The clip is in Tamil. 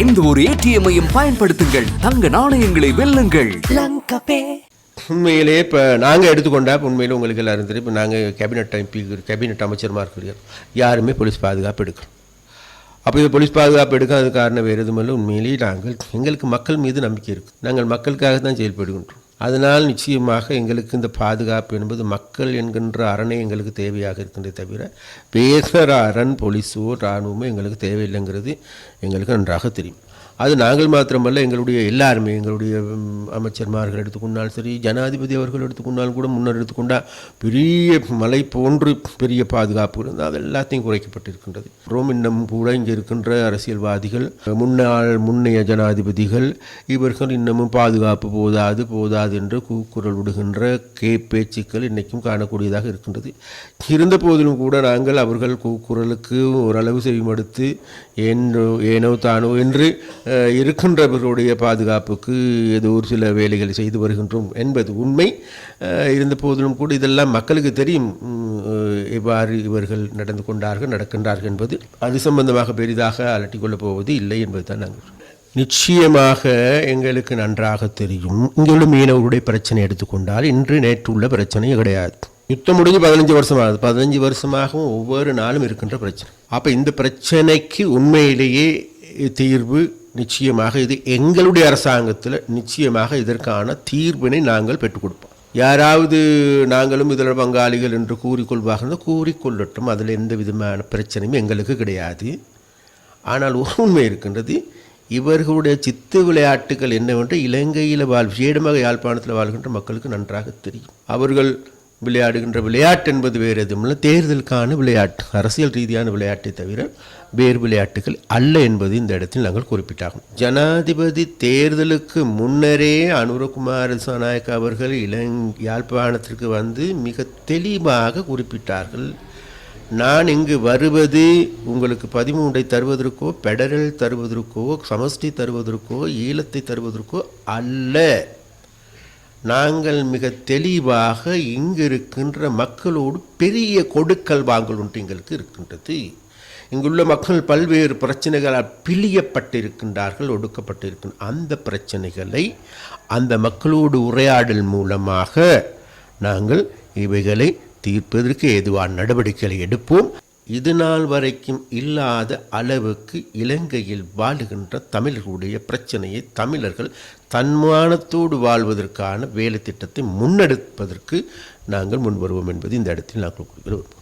எந்த ஒரு ஏடிஎம்மையும் பயன்படுத்துங்கள். தங்க நாணயங்களை வெல்லுங்கள். உண்மையிலே இப்போ நாங்கள் எடுத்துக்கொண்டா இப்ப உண்மையிலே உங்களுக்கு எல்லாரும் தெரியும். இப்போ நாங்கள் கேபினட் எம்பி கேபினட் அமைச்சர்மா இருக்கிறோம் யாருமே போலீஸ் பாதுகாப்பு எடுக்கணும் அப்போ இது போலீஸ் பாதுகாப்பு எடுக்காத காரணம் வேறு எதுவுமில்லை உண்மையிலேயே நாங்கள் எங்களுக்கு மக்கள் மீது நம்பிக்கை இருக்குது நாங்கள் மக்களுக்காக தான் செயல்படுகின்றோம். அதனால் நிச்சயமாக எங்களுக்கு இந்த பாதுகாப்பு என்பது மக்கள் என்கின்ற அரணை எங்களுக்கு தேவையாக இருக்கின்றே தவிர வேற அரண் போலீஸோ இராணுவமோ எங்களுக்கு தேவையில்லைங்கிறது எங்களுக்கு நன்றாக தெரியும். அது நாங்கள் மாத்திரமல்ல எங்களுடைய எல்லாருமே எங்களுடைய அமைச்சர்மார்கள் எடுத்துக்கொண்டாலும் சரி ஜனாதிபதி அவர்கள் எடுத்துக்கொண்டாலும் கூட முன்னர் எடுத்துக்கொண்டால் பெரிய மலை போன்று பெரிய பாதுகாப்பு இருந்தால் அது எல்லாத்தையும் குறைக்கப்பட்டிருக்கின்றது. ரோம் இன்னும் கூட இங்கே இருக்கின்ற அரசியல்வாதிகள் முன்னாள் முன்னைய ஜனாதிபதிகள் இவர்கள் இன்னமும் பாதுகாப்பு போதாது போதாது என்று கூக்குரல் விடுகின்ற கே பேச்சுக்கள் இன்றைக்கும் காணக்கூடியதாக இருக்கின்றது. இருந்த போதிலும் கூட நாங்கள் அவர்கள் கூக்குரலுக்கு ஓரளவு செவிமடுத்து ஏனோ ஏனோ தானோ என்று இருக்கின்றவர்களுடைய பாதுகாப்புக்கு ஏதோ ஒரு சில வேலைகளை செய்து வருகின்றோம் என்பது உண்மை. இருந்த போதிலும் கூட இதெல்லாம் மக்களுக்கு தெரியும். எவ்வாறு இவர்கள் நடந்து கொண்டார்கள் நடக்கின்றார்கள் என்பது. அது சம்பந்தமாக பெரிதாக அலட்டிக்கொள்ளப் போவது இல்லை என்பது தான் நாங்கள் நிச்சயமாக எங்களுக்கு நன்றாக தெரியும். இங்குள்ள மீனவர்களுடைய பிரச்சனை எடுத்துக்கொண்டால் இன்று நேற்று உள்ள பிரச்சனை கிடையாது. யுத்தம் முடிஞ்சு பதினஞ்சு வருஷம் ஆகுது பதினஞ்சு வருஷமாகவும் ஒவ்வொரு நாளும் இருக்கின்ற பிரச்சனை. அப்போ இந்த பிரச்சனைக்கு உண்மையிலேயே தீர்வு நிச்சயமாக இது எங்களுடைய அரசாங்கத்தில் நிச்சயமாக இதற்கான தீர்வினை நாங்கள் பெற்றுக் கொடுப்போம். யாராவது நாங்களும் இதில் பங்காளிகள் என்று கூறிக்கொள்வார்கள் கூறிக்கொள்ளட்டும். அதில் எந்த விதமான பிரச்சனையும் எங்களுக்கு கிடையாது. ஆனால் ஒரு உண்மை இருக்கின்றது இவர்களுடைய சித்து விளையாட்டுகள் என்னவென்று இலங்கையில் வாழ் விசேடமாக யாழ்ப்பாணத்தில் வாழ்கின்ற மக்களுக்கு நன்றாக தெரியும். அவர்கள் விளையாடுகின்ற விளையாட்டு என்பது வேறு எதுவுமில்லை தேர்தலுக்கான விளையாட்டு அரசியல் ரீதியான விளையாட்டை தவிர வேறு விளையாட்டுகள் அல்ல என்பது இந்த இடத்தில் நாங்கள் குறிப்பிட்டாகும். ஜனாதிபதி தேர்தலுக்கு முன்னரே அனுரகுமார் சனாயக் அவர்கள் இளங் யாழ்ப்பாணத்திற்கு வந்து மிக தெளிவாக குறிப்பிட்டார்கள். நான் இங்கு வருவது உங்களுக்கு பதிமூன்றை தருவதற்கோ பெடரல் தருவதற்கோ சமஷ்டி தருவதற்கோ ஈழத்தை தருவதற்கோ அல்ல. நாங்கள் மிக தெளிவாக இங்கு இருக்கின்ற மக்களோடு பெரிய கொடுக்கல் வாங்கல் ஒன்று எங்களுக்கு இருக்கின்றது. இங்குள்ள மக்கள் பல்வேறு பிரச்சனைகளால் பிழியப்பட்டிருக்கின்றார்கள் ஒடுக்கப்பட்டிருக்கின்ற அந்த பிரச்சனைகளை அந்த மக்களோடு உரையாடல் மூலமாக நாங்கள் இவைகளை தீர்ப்பதற்கு ஏதுவான நடவடிக்கைகளை எடுப்போம். இது நாள் வரைக்கும் இல்லாத அளவுக்கு இலங்கையில் வாழுகின்ற தமிழர்களுடைய பிரச்சனையை தமிழர்கள் தன்மானத்தோடு வாழ்வதற்கான வேலை திட்டத்தை முன்னெடுப்பதற்கு நாங்கள் முன்வருவோம் என்பது இந்த இடத்தில் நாங்கள் குறிப்பிடுவோம்